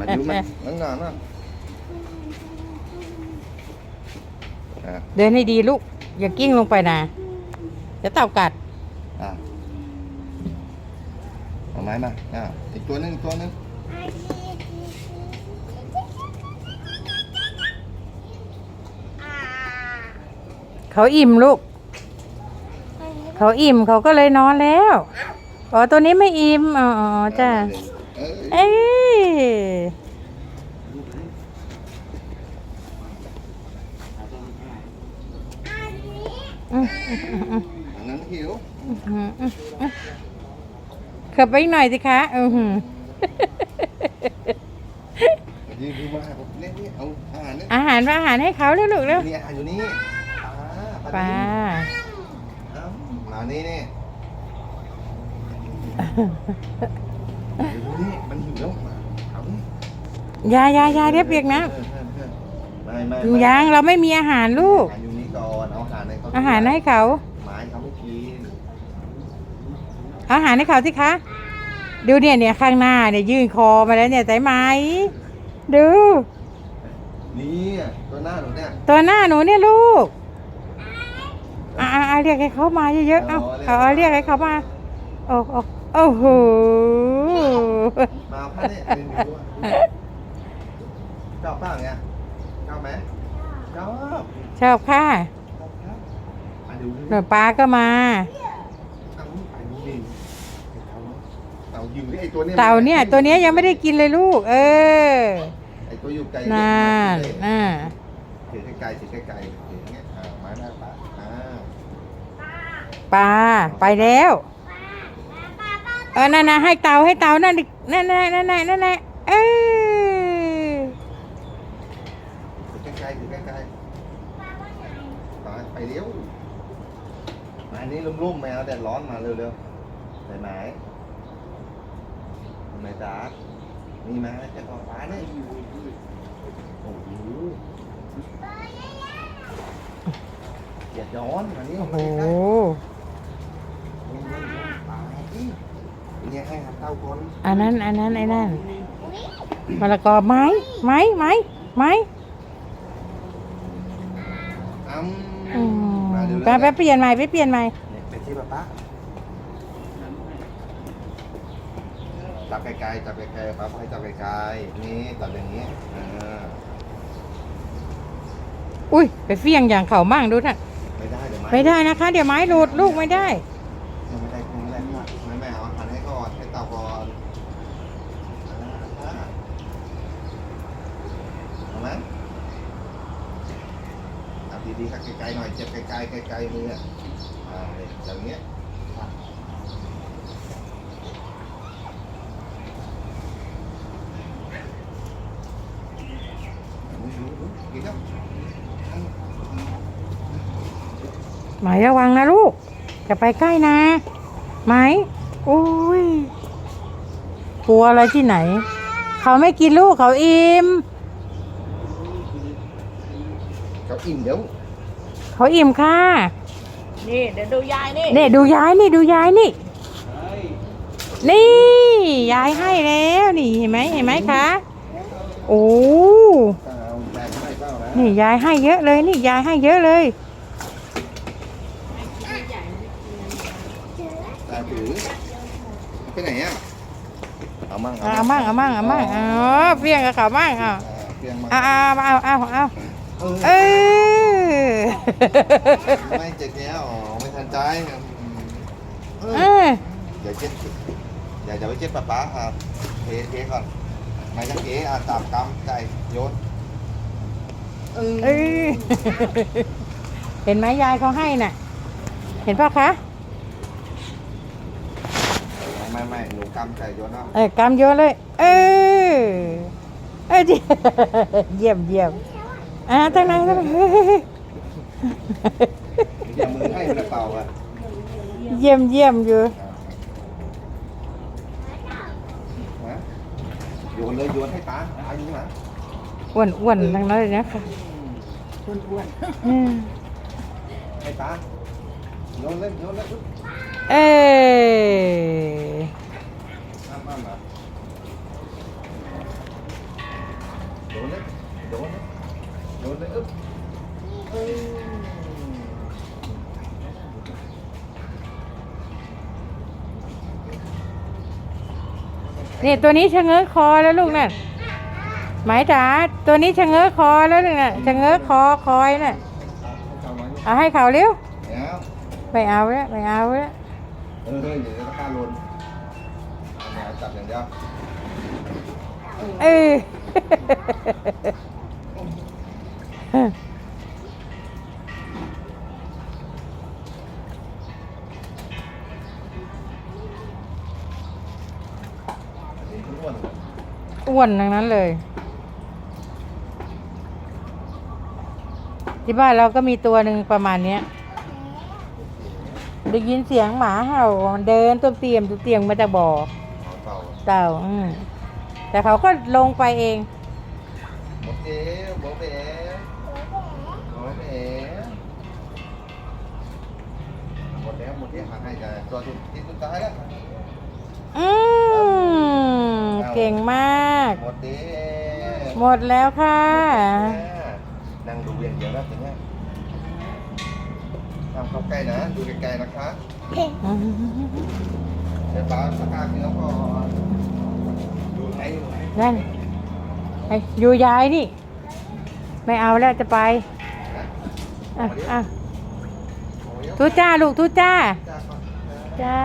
มาดูมันนั่งนานมากอะเดินให้ดีลูก อย่ากิ้งลงไปนะจะเต่ากัด อะเอาไม้มาอะอีกตัวหนึงอีกตัวหนึงเขาอิ่มลูก เขาอิ่มเขาก็เลยนอนแล้ว อ๋อ ตัวนี้ไม่อิ่ม อ๋อจ้ะเอ้ยเอ้ย อืมอืมอืมอืมอันนั้นหิวอืมอืมอืมขับไปอีกหน่อยสิคะอือหือยืนดูมาผมเนี่ยนี่เอาอาหารเนี่ยอาหารอาหารให้เขาเร็วลูกเร็วนี่อาหารอยู่นี่ปลาปลาเอามานี่นี่อยู่นี่มันหิวแล้วมาเอานี่ยายายาเรียบเรียกนะเออเออเออไม่ไม่ไม่ยังเราไม่มีอาหารลูก อาอาหารให้เขาอาหารให้เขาไม้เขาไม่กินอาหารให้เขาสิคะ ดูเนี่ยเนี่ยข้างหน้าเนี่ยยื่นคอมาแล้วเนี่ยใส่ไหม ดู นี่ตัวหน้าหนูเนี่ยตัวหน้าหนูเนี่ยลูกอ่าอ่าเรียกให้เขามาเยอะๆเอาเอาเอาเรียกให้เขามา โอ้โอ้โอ้โห มาเอาผ้าเนี่ยเป็นอยู่ด้วยชอบเปล่าเนี่ยชอบไหมชอบ ชอบค่ะชอบครับ มาดูดิหนูปลาก็มา เอาไปดูดิเต่าอยู่นี่ไอตัวเนี้ยเต่าเนี่ย ตัวเนี้ยยังไม่ได้กินเลยลูก เออไอตัวอยู่ไกลน่าน่าถือไกลๆถือไกลๆถืออย่างเงี้ยอ่าไม้หน้าปะอ่าปลาไปแล้วเออนั่นนะให้เต่าให้เต่านั่นดินั่นนั่นนั่นนั่นนั่นนั่นเออถือไกลๆถือไกลๆไปไปเร็ว มาอันนี้ลุ่มๆแมวแดดร้อนมาเร็วๆได้ไหมทำไมจ๊ะนี่มาจะต่อฟ้าเนี่ยโอ้โหอย่าย้อนอันนี้โอ้โหใกล้ๆปลาที่เนี่ยให้หัดเต้าคนอันนั้นอันนั้นไอ้นั่นมะละกอไม้ไม้ไม้ไม้อ้ำอืมมาเร็วๆ ไปไปเปลี่ยนใหม่ไปเปลี่ยนใหม่เนี่ยไปที่ป้าป้าจับไกลๆจับไกลๆป้าให้จับไกลๆนี่จับอย่างนี้อ่าอุ้ยไปเฟี้ยงอย่างเขามั่งดูท่านไม่ได้เดี๋ยวไม่ได้นะคะ เดี๋ยวไม้หลุดลูกไม่ได้ไม่ได้คงไม่ได้ไม่ไม่เอาอาหารให้ก่อนให้เต่าก่อนอ่าเอาไหมจับ ดีๆครับไกลๆหน่อยเจ็บไกลๆไกลๆมืออะอ่าเนี่ยอย่างเงี้ยกินแล้วไหมระวังนะลูกจะไปใกล้นะไหมอุ้ยกลัวอะไรที่ไหน เขาไม่กินลูกเขาอิ่มเขาอิ่มเดี๋ยว เขาอิ่มค่ะ นี่เดี๋ยวดูยายนี่นี่ดูยายนี่ดูยายนี่ นี่ยายให้แล้วนี่เห็นไหมเห็นไหมคะโอ้เอาแรงไม่เปล่านะนี่ยายให้เยอะเลยนี่ยายให้เยอะเลยตาถือไปไหนอะเอามั่งเอามั่งเอามั่งเอามั่งอ๋อเพียงกับเขามั่งเอาเพียงมาเอาเอาเอาเอาเอาเออเออ ไม่เจ็บแล้วอ๋อไม่ทันใจเอเอออเดี๋ยวเจ็บเดี๋ยวจะไปเจ็บป๊าป๊าอะเทเทก่อนไม่จะเทอะตามกำใจโยนเอเอเห็นไหมยายเขาให้น่ะ เห็นป่ะคะไม่ไม่หนูกำใจโยนเอาเออกำโยนเลย เออเออเยี่ยมเยี่ยมอ่าตั้งไหนตั้งไหน อย่ามือให้มันเป่าอะเยี่ยมเยี่ยมอยู่นะโยนเลยโยนให้ตาตาอยู่ไหนอ้วนอ้วนทั้งนั้นเลยนะคะอ้วนอืมให้ตาโยนเลยโยนเลยเออน้ำมันเหรอโดนเลยโดนเลยโดนเลยอึ๊บเอ้ย นี่ตัวนี้ชะเง้อคอแล้วลูกน่ะหมายจ๋าตัวนี้ชะเง้อคอแล้วน่ะชะเง้อคอคอยน่ะเอาเอาไว้เอาให้เขาเร็วแล้วไม่เอาแล้วไม่เอาแล้วเออเดี๋ยวจะฆ่าลนเอาแมวจับอย่างเดียวเอ้ยอั วนทั้งนั้นเลย ที่บ้านเราก็มีตัวหนึ่งประมาณเนี้ยได้ยินเสียงหมาเห่ามันเดินตัวเตียมตัวเตียงมาจากบ่อเอาเต่าเต่าอืมแต่เขาก็ลงไปเองหมดเอ๋หมดเอ๋หมดเอ๋หมดแล้วหมดที่หาให้แต่ตัวสุดที่สุดท้ายแล้วอืม เก่งมาก หมดเอ๋หมดแล้วค่ะ นั่งดูอย่างเดียวนะถึงเนี้ยทำเข้าใกล้นะ ดูไกลๆนะคะเดี๋ยวป้าสักการกินแล้วก่อนดูไหนดูไหนนั่นไอ้อยู่ยายนี่ ไม่เอาแล้วจะไปนะอะอะโอ้ยทุจ้าลูกทุจ้า จ้าก่อน จ้า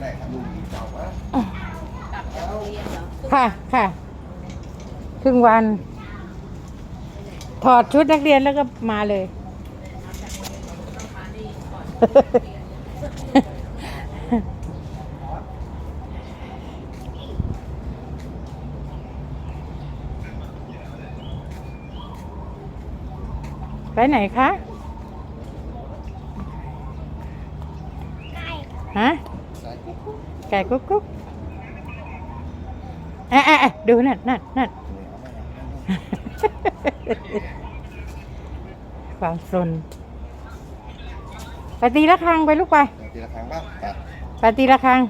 ไหนครับดูเจ้าวะ กลับจากโรงเรียนเหรอ ค่ะค่ะครึ่งวัน ถอดชุดนักเรียนแล้วก็มาเลย ไปไหนคะฮะใส่กุ๊กกุ๊กไก่กุ๊กกุ๊ก เอ๊ะเอ๊ะเอ๊ะดูนั่นนั่นนั่นความสนไปตีละครังไปลูกไปทีละครั้งบ้างอะไปตีละครัง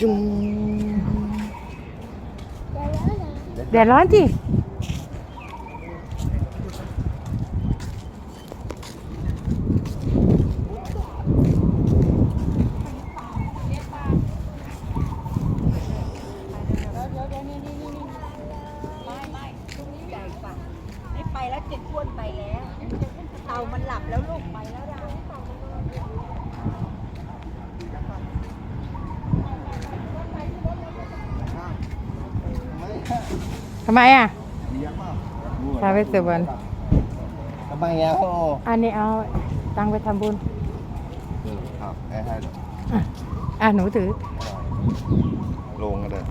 จุงเดี๋ยวร้อนจิ ไม่ไป แล้วเจ็ดอ้วนไปแล้วเต่ามันหลับแล้วลูกไปแล้วเราไม่ค่ะทำไมอะเลี้ยงเปล่าพาไปสุวรรณทำไมอะโอ้อันนี้เอาตังไปทำบุญเออครับให้ให้เลยอะอะหนูถือลงกันเลย